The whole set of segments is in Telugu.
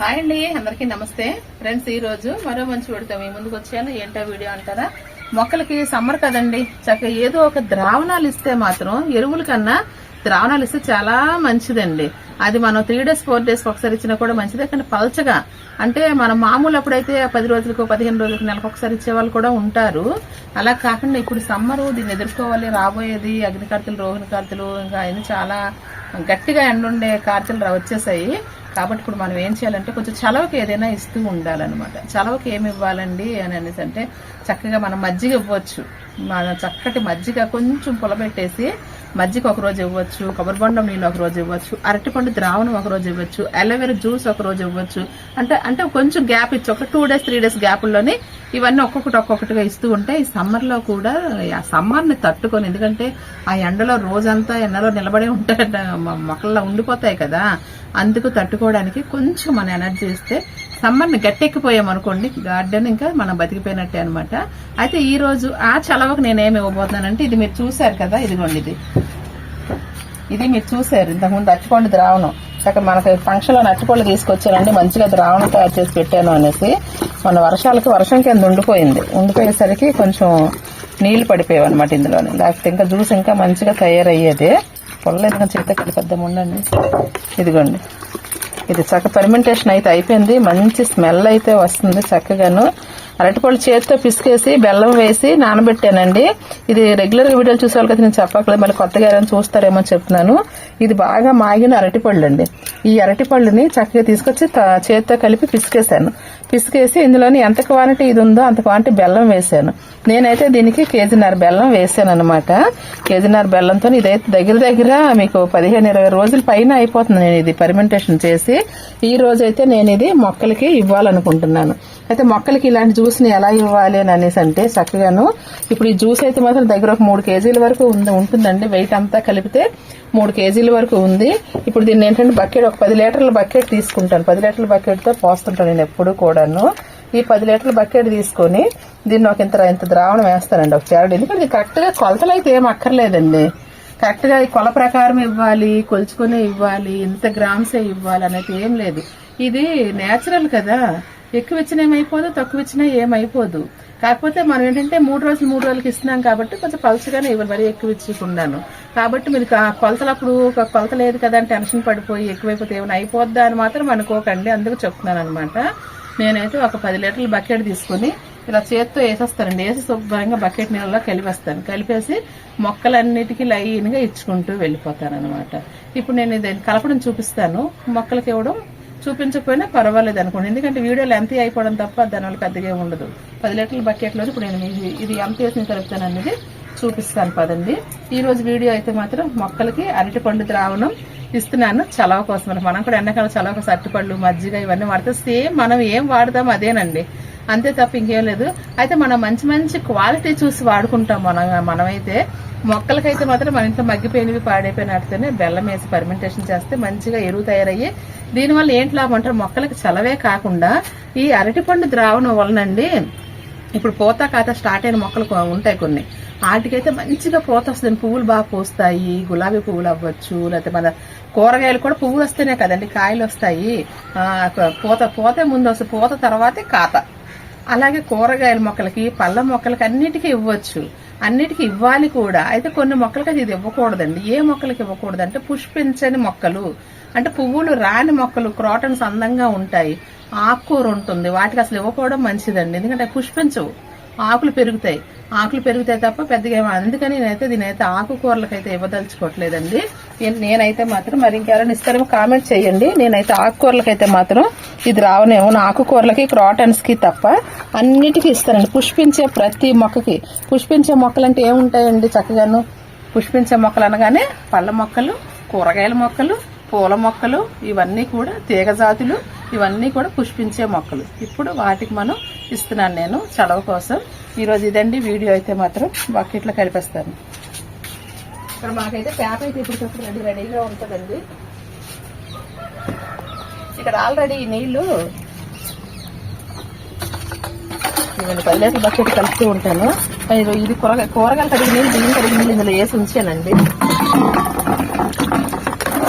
హాయ్ అండి అందరికీ నమస్తే. ఫ్రెండ్స్ ఈ రోజు మరో మంచి వీడితో మీ ముందుకు వచ్చాను ఏంటో వీడియో అంటారా? మొక్కలకి సమ్మర్ కదండి. చక్కగా ఏదో ఒక ద్రావణాలు ఇస్తే మాత్రం ఎరువుల కన్నా ద్రావణాలు ఇస్తే చాలా మంచిదండి. అది మనం త్రీ డేస్ ఫోర్ డేస్ ఒకసారి ఇచ్చినా కూడా మంచిదే కానీ పల్చగా. అంటే మనం మామూలు అప్పుడైతే పది రోజులకు పదిహేను రోజులకు నెలకు ఒకసారి ఇచ్చే వాళ్ళు కూడా ఉంటారు. అలా కాకుండా ఇప్పుడు సమ్మరు దీన్ని ఎదుర్కోవాలి రాబోయేది అగ్నికర్తలు రోహిణి కార్తెలు ఇంకా అన్ని చాలా గట్టిగా ఎండుండే కార్తెలు వచ్చేసాయి. కాబట్టి ఇప్పుడు మనం ఏం చేయాలంటే కొంచెం చలవకి ఏదైనా ఇస్తూ ఉండాలన్నమాట. చలవకి ఏమి ఇవ్వాలండి అని అనేసి అంటే చక్కగా మనం మజ్జిగ ఇవ్వచ్చు. మన చక్కటి మజ్జిగ కొంచెం పులబెట్టేసి మజ్జిగ ఒక రోజు ఇవ్వచ్చు కొబ్బరి బొండం నీళ్ళు ఒక రోజు ఇవ్వచ్చు అరటిపండు ద్రావణం ఒక రోజు ఇవ్వచ్చు అలోవెరా జ్యూస్ ఒక రోజు ఇవ్వచ్చు. అంటే అంటే కొంచెం గ్యాప్ ఇచ్చి ఒక టూ డేస్ త్రీ డేస్ గ్యాప్లోని ఇవన్నీ ఒక్కొక్కటి ఒక్కొక్కటిగా ఇస్తూ ఉంటే ఈ సమ్మర్లో కూడా ఆ సమ్మర్ని తట్టుకొని ఎందుకంటే ఆ ఎండలో రోజంతా ఎండలో నిలబడే ఉంటాయి మొక్కల్లో ఉండిపోతాయి కదా. అందుకు తట్టుకోవడానికి కొంచెం మన ఎనర్జీ ఇస్తే సమ్మర్ని గట్టెక్కిపోయాం అనుకోండి గార్డెన్ ఇంకా మనం బతికిపోయినట్టే అనమాట అయితే ఈ రోజు ఆ చలవకు నేనేమి ఇవ్వబోతున్నానంటే ఇది మీరు చూశారు కదా ఇదిగోండి ఇది. ఇది మీరు చూసారు ఇంతకుముందు అట్టుకోండి ద్రావణం. చక్కగా మనకి ఫంక్షన్లో లో తీసుకొచ్చారండి మంచిగా ద్రావణం తయారు చేసి పెట్టాను అనేసి. మన వర్షాలకి వర్షం కింద ఉండిపోయింది. ఉండిపోయేసరికి కొంచెం నీళ్ళు పడిపోయావు అనమాట ఇందులోనే. లేకపోతే ఇంకా జ్యూస్ ఇంకా మంచిగా తయారయ్యేది. పొల్ల ఇంకా చేత కలిపేద్దాం ఉండండి. ఇదిగోండి. ఇది చక్క ఫెర్మెంటేషన్ అయితే అయిపోయింది. మంచి స్మెల్ అయితే వస్తుంది చక్కగాను. అరటిపళ్ళు చేతితో పిసికేసి బెల్లం వేసి నానబెట్టానండి. ఇది రెగ్యులర్గా వీడియోలు చూసే వాళ్ళకి నేను చెప్పట్లేదు మళ్ళీ కొత్తగా ఎవరైనా చూస్తారేమో చెప్తున్నాను. ఇది బాగా మాగిన అరటిపళ్ళు అండి ఈ అరటిపళ్ళుని చక్కగా తీసుకొచ్చి చేతితో కలిపి పిసికేసాను పిసికేసి ఇందులోని ఎంత క్వాంటిటీ ఇది ఉందో అంత క్వాంటిటీ బెల్లం వేసాను నేనైతే దీనికి కేజీన్నర బెల్లం వేసాను అనమాట కేజీన్నర బెల్లంతో ఇదైతే దగ్గర దగ్గర మీకు పదిహేను ఇరవై రోజుల పైన అయిపోతుంది నేను ఇది పర్మెంటేషన్ చేసి. ఈ రోజైతే నేను ఇది మొక్కలకి ఇవ్వాలనుకుంటున్నాను. అయితే మొక్కలకి ఇలాంటి జ్యూస్ని ఎలా ఇవ్వాలి అని అనేసి అంటే చక్కగాను ఇప్పుడు ఈ జ్యూస్ అయితే మాత్రం దగ్గర ఒక మూడు కేజీల వరకు ఉంది ఉంటుందండి. వెయిట్ అంతా కలిపితే మూడు కేజీల వరకు ఉంది. ఇప్పుడు దీన్ని ఏంటంటే బకెట్ ఒక పది లీటర్ల బకెట్ తీసుకుంటాను. పది లీటర్ల బకెట్తో పోస్తుంటాను నేను ఎప్పుడు కూడాను. ఈ పది లీటర్ల బకెట్ తీసుకొని దీన్ని ఒక ఇంత ఇంత ద్రావణం వేస్తానండి ఒక చారడు ఎందుకంటే కరెక్ట్గా కరెక్ట్గా కొలతలు అయితే ఏం అక్కర్లేదండి. కరెక్ట్గా ఈ కొల ప్రకారం ఇవ్వాలి కొలుచుకునే ఇవ్వాలి ఇంత గ్రామ్సే ఇవ్వాలి అనేది ఏం లేదు. ఇది నేచురల్ కదా. ఎక్కువ ఇచ్చినా ఏమైపోదు తక్కువ ఇచ్చినా ఏమైపోదు. కాకపోతే మనం ఏంటంటే మూడు రోజులు మూడు రోజులకి ఇస్తున్నాం కాబట్టి కొంచెం పలుచగానే ఇవ్వాలి మరీ ఎక్కువ ఇచ్చకుండాను. కాబట్టి మీరు కొలతలు కొలతలప్పుడు ఒక కొలత లేదు కదా అని టెన్షన్ పడిపోయి ఎక్కువైపోతే ఏమైనా అయిపోద్దా అని మాత్రం అనుకోకండి. అందుకు చెప్తున్నాను అనమాట నేనైతే ఒక పది లీటర్ల బకెట్ తీసుకుని ఇలా చేత్తో వేసేస్తానండి. వేసి శుభ్రంగా బకెట్ నీళ్ళలో కలిపేస్తాను. కలిపేసి మొక్కలన్నిటికీ లైన్గా ఇచ్చుకుంటూ వెళ్ళిపోతాను అనమాట ఇప్పుడు నేను ఇది కలపడం చూపిస్తాను. మొక్కలకి ఇవ్వడం చూపించకపోయినా పర్వాలేదు అనుకోండి. ఎందుకంటే వీడియోలో ఎంత అయిపోవడం తప్ప దానివల్ల పెద్దగా ఉండదు. పది లీటర్ల బకెట్లో ఇప్పుడు నేను ఇది ఇది ఎంత వేసిన కలుపుతాను అనేది చూపిస్తాను పదండి. ఈరోజు వీడియో అయితే మాత్రం మొక్కలకి అరటిపండు ద్రావణం ఇస్తున్నాను. చలవ కోసం మనం కూడా ఎండాకాలం చలవ కోసం అరటిపండ్లు మజ్జిగ ఇవన్నీ వాడితే సేమ్ మనం ఏం వాడతాం అదేనండి. అంతే తప్ప ఇంకేం లేదు. అయితే మనం మంచి మంచి క్వాలిటీ చూసి వాడుకుంటాం మనం మనమైతే. మొక్కలకైతే మాత్రం మన ఇంట్లో మగ్గిపోయినవి పాడైపోయినట్టునే బెల్లం వేసి పర్మెంటేషన్ చేస్తే మంచిగా ఎరువు తయారయ్యి దీనివల్ల ఏంటి లాభం అంటారు? మొక్కలకి చలవే కాకుండా ఈ అరటిపండు ద్రావణం వలనండి ఇప్పుడు పూత కాత స్టార్ట్ అయిన మొక్కలు ఉంటాయి కొన్ని. వాటికైతే మంచిగా పూత వస్తుంది. పువ్వులు బాగా పూస్తాయి గులాబీ పువ్వులు అవ్వచ్చు లేకపోతే మన కూరగాయలు కూడా పువ్వులు వస్తేనే కదండి కాయలు వస్తాయి. పూత పూతే ముందు వస్తుంది. పూత తర్వాతే కాత. అలాగే కూరగాయల మొక్కలకి పళ్ళ మొక్కలకి అన్నిటికీ ఇవ్వచ్చు. అన్నిటికీ ఇవ్వాలి కూడా. అయితే కొన్ని మొక్కలకి అది ఇది ఇవ్వకూడదండి. ఏ మొక్కలకి ఇవ్వకూడదు అంటే పుష్పించని మొక్కలు. అంటే పువ్వులు రాని మొక్కలు క్రాటన్స్ అందంగా ఉంటాయి. ఆకుకూర ఉంటుంది. వాటికి అసలు ఇవ్వకపోవడం మంచిదండి. ఎందుకంటే పుష్పించవు. ఆకులు పెరుగుతాయి. ఆకులు పెరుగుతాయి తప్ప పెద్దగా ఏమో అందుకని నేనైతే దీనైతే ఆకుకూరలకైతే ఇవ్వదలుచుకోవట్లేదండి. నేనైతే మాత్రం మరి ఇంకెవరైనా ఇస్తారేమో కామెంట్ చేయండి. నేనైతే ఆకుకూరలకైతే మాత్రం ఇది రావనేమో. నా ఆకుకూరలకి క్రాటన్స్కి తప్ప అన్నిటికీ ఇస్తానండి. పుష్పించే ప్రతి మొక్కకి. పుష్పించే మొక్కలంటే ఏముంటాయండి చక్కగాను? పుష్పించే మొక్కలు అనగానే పళ్ళ మొక్కలు కూరగాయల మొక్కలు పూల మొక్కలు ఇవన్నీ కూడా తీగ జాతులు ఇవన్నీ కూడా పుష్పించే మొక్కలు. ఇప్పుడు వాటికి మనం ఇస్తున్నాను నేను చడవ కోసం. ఈరోజు ఇదండి వీడియో అయితే మాత్రం బకెట్లో కలిపేస్తాను. ఇక్కడ మాకైతే పేప అయితే ఇప్పుడు రెడీ రెడీగా ఉంటుందండి. ఇక్కడ ఆల్రెడీ నీళ్ళు నేను పల్లెటూరు బకెట్ కలుపుతూ ఉంటాను. ఇది కూరగాయ కూరగాయలు కడిగి నీళ్ళు బియ్యం కడిగి నీళ్ళు ఇందులో వేసి ఉంచానండి.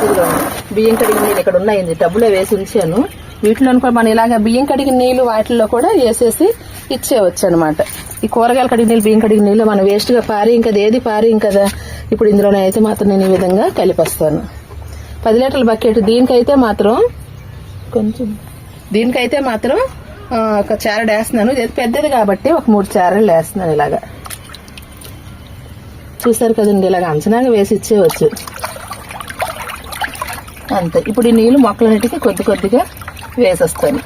ఇదిగో బియ్యం కడిగిన నీళ్ళు ఇక్కడ ఉన్నాయి డబ్బులో వేసి ఉంచాను. వీటిలో కూడా మనం ఇలాగ బియ్యం కడిగిన నీళ్ళు వాటిల్లో కూడా వేసేసి ఇచ్చేవచ్చు అనమాట ఈ కూరగాయలు కడిగిన నీళ్ళు బియ్యం కడిగిన నీళ్ళు మనం వేస్ట్గా పారి ఇంకా ఏది పారి కదా ఇప్పుడు ఇందులోనే అయితే మాత్రం నేను ఈ విధంగా కలిపేస్తాను. పది లీటర్ల బకెట్ దీనికైతే మాత్రం కొంచెం దీనికైతే మాత్రం ఒక చారడు వేస్తున్నాను. ఇది పెద్దది కాబట్టి ఒక మూడు చారలు వేస్తున్నాను ఇలాగా. చూసారు కదండి ఇలాగ అంచనాగా వేసి ఇచ్చేవచ్చు అంతే. ఇప్పుడు ఈ నీళ్ళు మొక్కలన్నిటికీ కొద్ది కొద్దిగా వేసేస్తాను.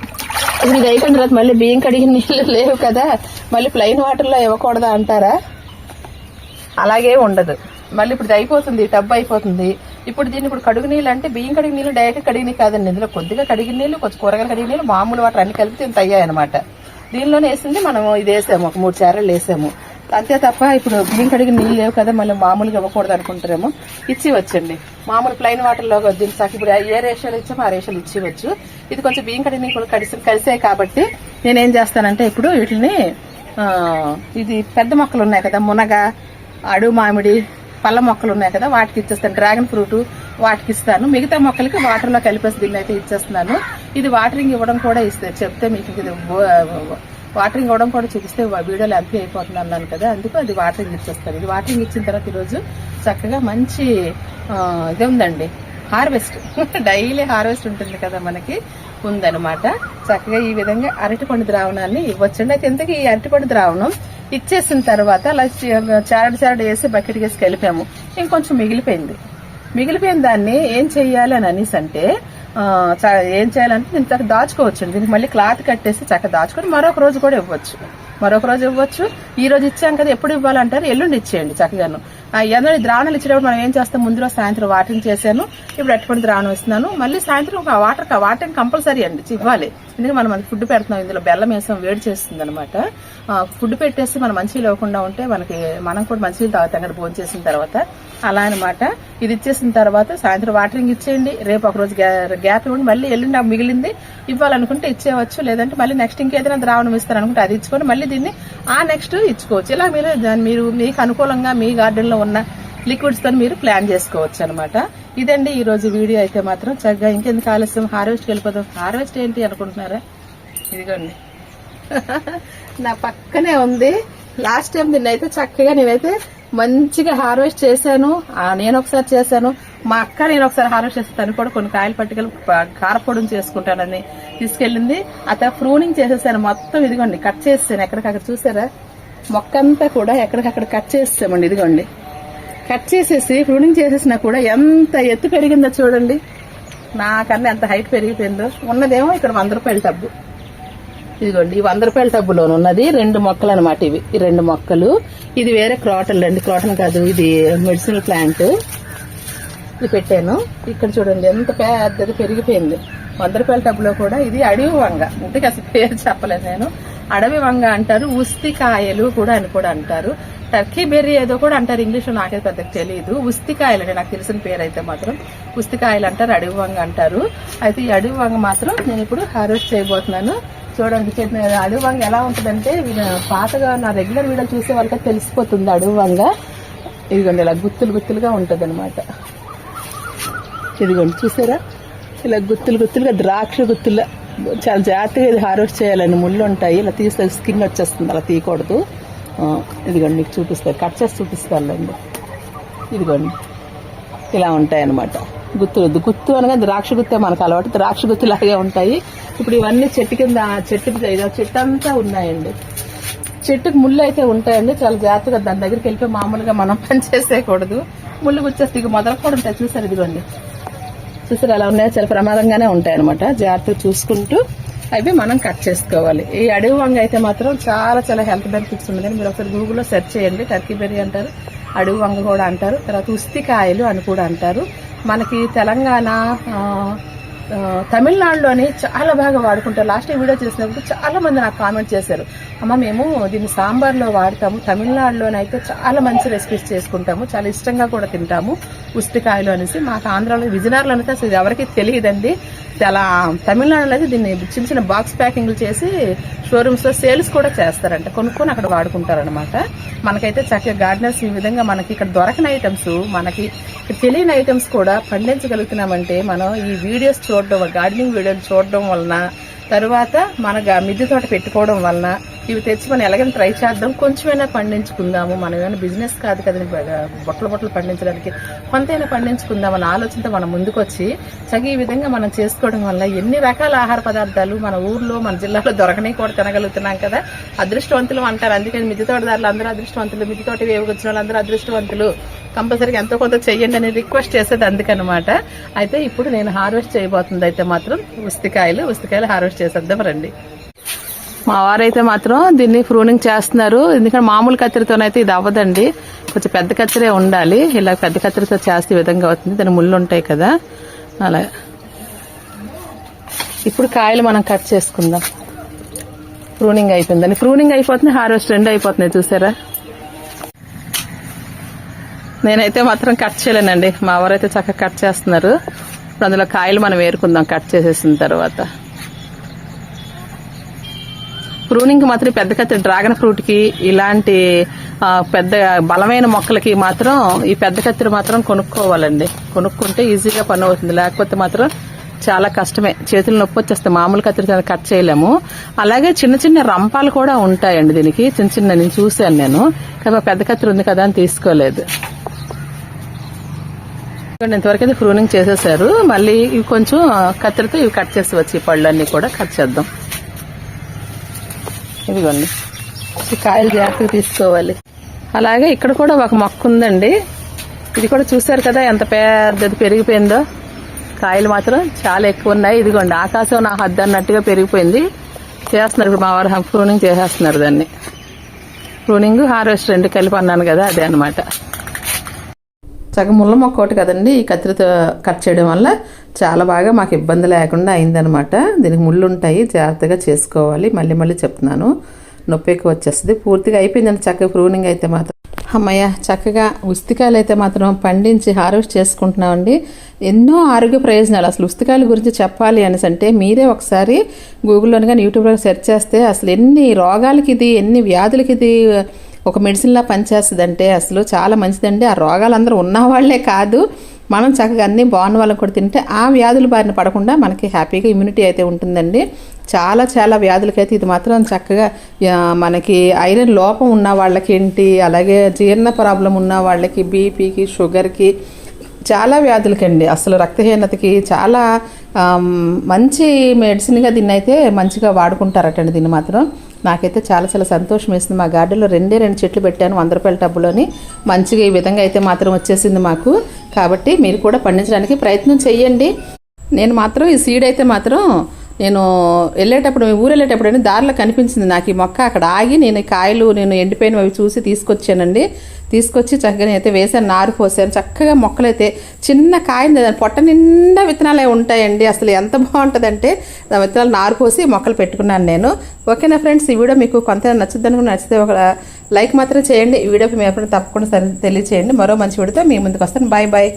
ఇప్పుడు ఇది అయిపోయిన తర్వాత మళ్ళీ బియ్యం కడిగిన నీళ్ళు లేవు కదా మళ్ళీ ప్లెయిన్ వాటర్లో ఇవ్వకూడదా అంటారా? అలాగే ఉండదు. మళ్ళీ ఇప్పుడు ఇది అయిపోతుంది టబ్ అయిపోతుంది. ఇప్పుడు దీన్ని ఇప్పుడు కడుగు నీళ్ళు అంటే బియ్యం కడిగిన నీళ్ళు డైరెక్ట్ కడిగినవి కాదండి. ఇందులో కొద్దిగా కడిగిన నీళ్ళు కొంచెం కూరగాయలు కడిగిన నీళ్ళు మామూలు వాటర్ అన్ని కలిపి ఇంత అనమాట దీనిలోనే వేసింది మనం ఇది వేసాము ఒక మూడు చారలు వేసాము. అంతే తప్ప ఇప్పుడు బియ్యం కడిగి నీళ్ళు లేవు కదా మళ్ళీ మామూలుగా ఇవ్వకూడదు అనుకుంటారేమో ఇచ్చి వచ్చండి. మామూలు ప్లైన్ వాటర్లో లో ఇప్పుడు ఏ రేషాలు ఇచ్చామో ఆ రేషాలు ఇచ్చివచ్చు ఇది కొంచెం బియ్యం కడిగి నీళ్ళు కూడా కలిసి కలిసాయి కాబట్టి నేనేం చేస్తానంటే ఇప్పుడు వీటిని ఇది పెద్ద మొక్కలు ఉన్నాయి కదా మునగ అడు మామిడి పళ్ళ మొక్కలు ఉన్నాయి కదా వాటికి ఇచ్చేస్తాను. డ్రాగన్ ఫ్రూట్ వాటికి ఇస్తాను. మిగతా మొక్కలకి వాటర్లో కలిపేసి దీన్ని అయితే ఇచ్చేస్తున్నాను. ఇది వాటరింగ్ ఇవ్వడం కూడా ఇస్తే చెప్తే మీకు ఇది వాటరింగ్ ఇవ్వడం కూడా చూపిస్తే వీడియోలో ఎంపీ అయిపోతుంది అన్నాను కదా అందుకు అది వాటరింగ్ ఇచ్చేస్తాను ఇది వాటరింగ్ ఇచ్చిన తర్వాత ఈరోజు చక్కగా మంచి ఇది ఉందండి హార్వెస్ట్. డైలీ హార్వెస్ట్ ఉంటుంది కదా మనకి ఉందన్నమాట. చక్కగా ఈ విధంగా అరటిపండు ద్రావణాన్ని ఇవ్వచ్చండి. అయితే ఇంతకీ ఈ అరటిపండు ద్రావణం ఇచ్చేసిన తర్వాత అలా చారడు చారడు వేసి బకెట్ వేసి కలిపాము. ఇంకొంచెం మిగిలిపోయింది. మిగిలిపోయిన దాన్ని ఏం చెయ్యాలి అని అనేసి అంటే ఏం చేయాలంటే దీన్ని చక్కగా దాచుకోవచ్చు. దీనికి మళ్ళీ క్లాత్ కట్టేసి చక్కగా దాచుకొని మరొక రోజు కూడా ఇవ్వచ్చు. మరొక రోజు ఇవ్వచ్చు. ఈ రోజు ఇచ్చాం కదా ఎప్పుడు ఇవ్వాలంటారు? ఎల్లుండి ఇచ్చేయండి చక్కగాను. ఎందుకంటే ద్రాణాలు ద్రావణాలు ఇచ్చేటప్పుడు మనం ఏం చేస్తాం? ముందు రోజు సాయంత్రం వాటరింగ్ చేశాను. ఇప్పుడు అటువంటి ద్రావణం ఇస్తున్నాను. మళ్ళీ సాయంత్రం ఒక వాటర్ వాటరింగ్ కంపల్సరీ అండి. ఇవ్వాలి. ఎందుకంటే మనం ఫుడ్ పెడుతున్నాం. ఇందులో బెల్లం వేసాం వేడి చేస్తుంది అనమాట ఫుడ్ పెట్టేసి మనం మంచిగా లేకుండా ఉంటే మనకి మనం కూడా మంచిగా తాగుతాం కదా భోజనం చేసిన తర్వాత. అలా అనమాట ఇది ఇచ్చేసిన తర్వాత సాయంత్రం వాటరింగ్ ఇచ్చేయండి. రేపు ఒక రోజు గ్యా- గ్యాప్ ఇవ్వండి. మళ్ళీ ఎల్లుండి నాకు మిగిలింది ఇవ్వాలనుకుంటే ఇచ్చేయవచ్చు. లేదంటే మళ్ళీ నెక్స్ట్ ఇంకేదైనా ద్రావణం ఇస్తారనుకుంటే అది ఇచ్చుకొని మళ్ళీ దీన్ని ఆ నెక్స్ట్ ఇచ్చుకోవచ్చు. ఇలా మీరు మీరు మీకు అనుకూలంగా మీ గార్డెన్లో ఉన్న లిక్విడ్స్తో మీరు ప్లాన్ చేసుకోవచ్చు అనమాట ఇదండి ఈ రోజు వీడియో అయితే మాత్రం. చక్కగా ఇంకెందుకు ఆలస్యం? హార్వెస్ట్కి వెళ్ళిపోతాం హార్వెస్ట్ ఏంటి అనుకుంటున్నారా? ఇదిగోండి. నా పక్కనే ఉంది. లాస్ట్ టైం దీన్ని అయితే చక్కగా నేనైతే మంచిగా హార్వెస్ట్ చేశాను. నేను ఒకసారి చేశాను. మా అక్క నేను ఒకసారి హార్వెస్ట్ చేస్తే తను కూడా కొన్ని కాయలు పట్టుకెళ్ళి కారపొడిని చేసుకుంటానని తీసుకెళ్ళింది. అతను ప్రూనింగ్ చేసేసాను మొత్తం ఇదిగోండి కట్ చేసాను ఎక్కడికక్కడ చూసారా? మొక్క అంతా కూడా ఎక్కడికక్కడ కట్ చేసామండి ఇదిగోండి. కట్ చేసేసి ప్రూనింగ్ చేసేసినా కూడా ఎంత ఎత్తు పెరిగిందో చూడండి. నాకన్నా ఎంత హైట్ పెరిగిపోయిందో. ఉన్నదేమో ఇక్కడ వంద రూపాయలు డబ్బు ఇదిగోండి ఈ వంద రూపాయల టబ్బులో ఉన్నది. రెండు మొక్కలు అనమాట ఇవి. ఈ రెండు మొక్కలు. ఇది వేరే క్రాటల్ అండి. క్రాటన్ కాదు ఇది మెడిసినల్ ప్లాంట్. ఇది పెట్టాను. ఇక్కడ చూడండి ఎంత పెద్దది పెరిగిపోయింది. వంద రూపాయల టబ్బులో కూడా ఇది అడవి వంగ. ఇంటికి అసలు పేరు చెప్పలేదు నేను. అడవి వంగ అంటారు ఉస్తికాయలు కూడా అని కూడా అంటారు. టర్కీ బెర్రీ ఏదో కూడా అంటారు ఇంగ్లీష్ నాకైతే పెద్దగా తెలియదు ఉస్తికాయలు అంటే నాకు తెలిసిన పేరు అయితే మాత్రం ఉస్తికాయలు అంటారు అడవి వంగ అంటారు. అయితే ఈ అడవి వంగ మాత్రం నేను ఇప్పుడు హార్వెస్ట్ చేయబోతున్నాను. చూడండి చెప్పిన అడవి వంగ ఎలా ఉంటుందంటే పాతగా నా రెగ్యులర్ వీడియో చూసే వాళ్ళకి తెలిసిపోతుంది అడవి వంగ ఇదిగోండి ఇలా గుత్తులు గుత్తులుగా ఉంటుంది ఇదిగోండి చూసారా? ఇలా గుత్తులు గుత్తులుగా ద్రాక్ష గుత్తుల చాలా జాగ్రత్తగా ఇది హార్వెస్ట్ చేయాలని ముళ్ళు ఉంటాయి. ఇలా తీస్తే స్కిన్ వచ్చేస్తుంది అలా తీయకూడదు. ఇదిగోండి మీకు చూపిస్తారు కట్ చేసి చూపిస్తారులేండి ఇదిగోండి ఇలా ఉంటాయి అన్నమాట గుత్తులు గుత్తు అనగా ద్రాక్ష గుత్తే మనకు అలవాటు. ద్రాక్ష గుత్తులాగే ఉంటాయి. ఇప్పుడు ఇవన్నీ చెట్టు కింద చెట్టు చెట్టుకి ఇదో చెట్టు అంతా ఉన్నాయండి. చెట్టుకు ముళ్ళు అయితే ఉంటాయండి. చాలా జాగ్రత్తగా దాని దగ్గరికి వెళ్ళిపోయి మామూలుగా మనం పని చేసేయకూడదు. ముళ్ళు గుచ్చేస్తే ఇక మొదలు కూడా ఉంటాయి. చూసారు ఇదిగోండి. చూసారు ఎలా ఉన్నాయో? చాలా ప్రమాదంగానే ఉంటాయి అనమాట జాగ్రత్తగా చూసుకుంటూ అవి మనం కట్ చేసుకోవాలి. ఈ అడవి వంగ అయితే మాత్రం చాలా చాలా హెల్త్ బెనిఫిట్స్ ఉన్నాయి మీరు ఒకసారి గూగుల్లో సెర్చ్ చేయండి. టర్కీ బెర్రీ అంటారు. అడవి వంగ కూడా అంటారు. తర్వాత ఉస్తికాయలు అని కూడా అంటారు. మనకి తెలంగాణ తమిళనాడులోనే తమిళనాడులోని చాలా బాగా వాడుకుంటారు. లాస్ట్ టైం వీడియో చేసినప్పుడు చాలా మంది నాకు కామెంట్ చేశారు. అమ్మ మేము దీన్ని సాంబార్లో వాడతాము. తమిళనాడులోనైతే చాలా మంచి రెసిపీస్ చేసుకుంటాము. చాలా ఇష్టంగా కూడా తింటాము ఉస్తికాయలు అనేసి మాకు ఆంధ్రాలో విజయనగరంలో అయితే అసలు ఎవరికి తెలియదండి. అలా తమిళనాడులో అయితే దీన్ని చిన్న చిన్న బాక్స్ ప్యాకింగ్లు చేసి షోరూమ్స్లో సేల్స్ కూడా చేస్తారంట. కొనుక్కొని అక్కడ వాడుకుంటారనమాట మనకైతే చక్కగా గార్డెనర్స్ ఈ విధంగా మనకి ఇక్కడ దొరకని ఐటమ్స్ మనకి తెలియని ఐటమ్స్ కూడా పండించగలుగుతున్నామంటే మనం ఈ వీడియోస్ చూడడం గార్డెనింగ్ వీడియోలు చూడడం వలన తరువాత మన మిద్దె తోట పెట్టుకోవడం వలన ఇవి తెచ్చి మనం ఎలాగైనా ట్రై చేద్దాం. కొంచెమైనా పండించుకుందాము. మనం ఏమైనా బిజినెస్ కాదు కదండి బొట్టలు బొట్టలు పండించడానికి. కొంతైనా పండించుకుందాం అన్న ఆలోచనతో మనం ముందుకొచ్చి చగి ఈ విధంగా మనం చేసుకోవడం వల్ల ఎన్ని రకాల ఆహార పదార్థాలు మన ఊర్లో మన జిల్లాలో దొరకనే కూడా తినగలుగుతున్నాం కదా. అదృష్టవంతులు అంటారు. అందుకని మిద్దె తోటదారులు అందరూ అదృష్టవంతులు మిద్దె తోట వేవకొచ్చిన వాళ్ళు అందరూ అదృష్టవంతులు. కంపల్సరీగా ఎంతో కొంత చెయ్యండి అని రిక్వెస్ట్ చేసేది అందుకనమాట. అయితే ఇప్పుడు నేను హార్వెస్ట్ చేయబోతుంది. అయితే మాత్రం ఉస్తికాయలు ఉస్తికాయలు హార్వెస్ట్ చేసేద్దాం రండి. మా వారైతే మాత్రం దీన్ని ప్రూనింగ్ చేస్తున్నారు. ఎందుకంటే మామూలు కత్తిరితోనైతే ఇది అవ్వదండి. కొంచెం పెద్ద కత్తిరే ఉండాలి. ఇలా పెద్ద కత్తిరితో చేస్తే విధంగా అవుతుంది. దాని ముళ్ళు ఉంటాయి కదా. అలా. ఇప్పుడు కాయలు మనం కట్ చేసుకుందాం. ప్రూనింగ్ అయిపోయిందండి ప్రూనింగ్ అయిపోతుంది హార్వెస్ట్ రెండు అయిపోతున్నాయి. చూసారా? నేనైతే మాత్రం కట్ చేయలేనండి. మా వారైతే చక్కగా కట్ చేస్తున్నారు. ఇప్పుడు అందులో కాయలు మనం వేరుకుందాం కట్ చేసేసిన తర్వాత. ప్రూనింగ్ మాత్రం పెద్ద కత్తి డ్రాగన్ ఫ్రూట్కి ఇలాంటి పెద్ద బలమైన మొక్కలకి మాత్రం ఈ పెద్ద కత్తిరి మాత్రం కొనుక్కోవాలండి. కొనుక్కుంటే ఈజీగా పని అవుతుంది. లేకపోతే మాత్రం చాలా కష్టమే. చేతులు నొప్పి వచ్చేస్తాయి. మామూలు కత్తిరితో కట్ చేయలేము. అలాగే చిన్న చిన్న రంపాలు కూడా ఉంటాయండి దీనికి. చిన్న చిన్న నేను చూశాను నేను. కానీ పెద్ద కత్తిరి ఉంది కదా అని తీసుకోలేదు. ఇంతవరకు అయితే ప్రూనింగ్ చేసేసారు. మళ్ళీ ఇవి కొంచెం కత్తిరితో ఇవి కట్ చేసి వచ్చి ఈ పళ్ళన్నీ కూడా కట్ చేద్దాం. ఇదిగోండి. ఈ కాయలు జాగ్రత్తగా తీసుకోవాలి. అలాగే ఇక్కడ కూడా ఒక మొక్క ఉందండి. ఇది కూడా చూసారు కదా ఎంత పెద్దది పెరిగిపోయిందో. కాయలు మాత్రం చాలా ఎక్కువ ఉన్నాయి. ఇదిగోండి ఆకాశం నా హద్దు అన్నట్టుగా పెరిగిపోయింది. చేస్తున్నారు ఇప్పుడు మా వారు ప్రూనింగ్ చేసేస్తున్నారు దాన్ని. ప్రూనింగ్ హార్వెస్ట్ రెండు కలిపి అన్నాను కదా అదే అనమాట సగం ముళ్ళ మొక్క ఒకటి కదండి ఈ కత్తిరితో కట్ చేయడం వల్ల చాలా బాగా మాకు ఇబ్బంది లేకుండా అయిందనమాట. దీనికి ముళ్ళు ఉంటాయి జాగ్రత్తగా చేసుకోవాలి. మళ్ళీ మళ్ళీ చెప్తున్నాను. నొప్పి ఎక్కువ వచ్చేస్తుంది. పూర్తిగా అయిపోయిందండి చక్కగా ప్రూనింగ్ అయితే మాత్రం. అమ్మయ్య చక్కగా ఉస్తికాయలు అయితే మాత్రం పండించి హార్వెస్ట్ చేసుకుంటున్నామండి. ఎన్నో ఆరోగ్య ప్రయోజనాలు. అసలు ఉస్తికాయల గురించి చెప్పాలి అనేసి అంటే మీరే ఒకసారి గూగుల్లోని కానీ యూట్యూబ్లో సెర్చ్ చేస్తే అసలు ఎన్ని రోగాలకి ఇది ఎన్ని వ్యాధులకి ఇది ఒక మెడిసిన్లా పనిచేస్తుందంటే అసలు చాలా మంచిదండి. ఆ రోగాలు అందరూ ఉన్నవాళ్ళే కాదు. మనం చక్కగా అన్నీ బాగున్న వాళ్ళని కూడా తింటే ఆ వ్యాధుల బారిన పడకుండా మనకి హ్యాపీగా ఇమ్యూనిటీ అయితే ఉంటుందండి. చాలా చాలా వ్యాధులకైతే ఇది మాత్రం చక్కగా మనకి ఐరన్ లోపం ఉన్న వాళ్ళకి ఏంటి అలాగే జీర్ణ ప్రాబ్లం ఉన్న వాళ్ళకి బీపీకి షుగర్కి చాలా వ్యాధులకండి. అసలు రక్తహీనతకి చాలా మంచి మెడిసిన్గా దీన్ని అయితే మంచిగా వాడుకుంటారటండి దీన్ని మాత్రం. నాకైతే చాలా చాలా సంతోషం వేసింది. మా గార్డెన్లో రెండే రెండు చెట్లు పెట్టాను వంద రూపాయల టబ్బులోని. మంచిగా ఈ విధంగా అయితే మాత్రం వచ్చేసింది మాకు. కాబట్టి మీరు కూడా పండించడానికి ప్రయత్నం చేయండి నేను మాత్రం ఈ సీడ్ అయితే మాత్రం నేను వెళ్ళేటప్పుడు ఊరు వెళ్ళేటప్పుడు అని దారిలో కనిపించింది నాకు ఈ మొక్క. అక్కడ ఆగి నేను కాయలు నేను ఎండిపోయినవి అవి చూసి తీసుకొచ్చానండి. తీసుకొచ్చి చక్కగా అయితే వేసాను నారు పోసాను. చక్కగా మొక్కలైతే చిన్న కాయని దాని పొట్ట నిండా విత్తనాలే ఉంటాయండి. అసలు ఎంత బాగుంటుందంటే ఆ విత్తనాలు నారు పోసి మొక్కలు పెట్టుకున్నాను నేను. ఓకేనా ఫ్రెండ్స్ ఈ వీడియో మీకు కొంత నచ్చుద్ది అనుకుని నచ్చితే ఒక లైక్ మాత్రం చేయండి. ఈ వీడియోకి మీ ఎప్పుడైనా తప్పకుండా సరి తెలియచేయండి. మరో మంచి వీడియోతో మీ ముందుకు వస్తాను. Bye bye.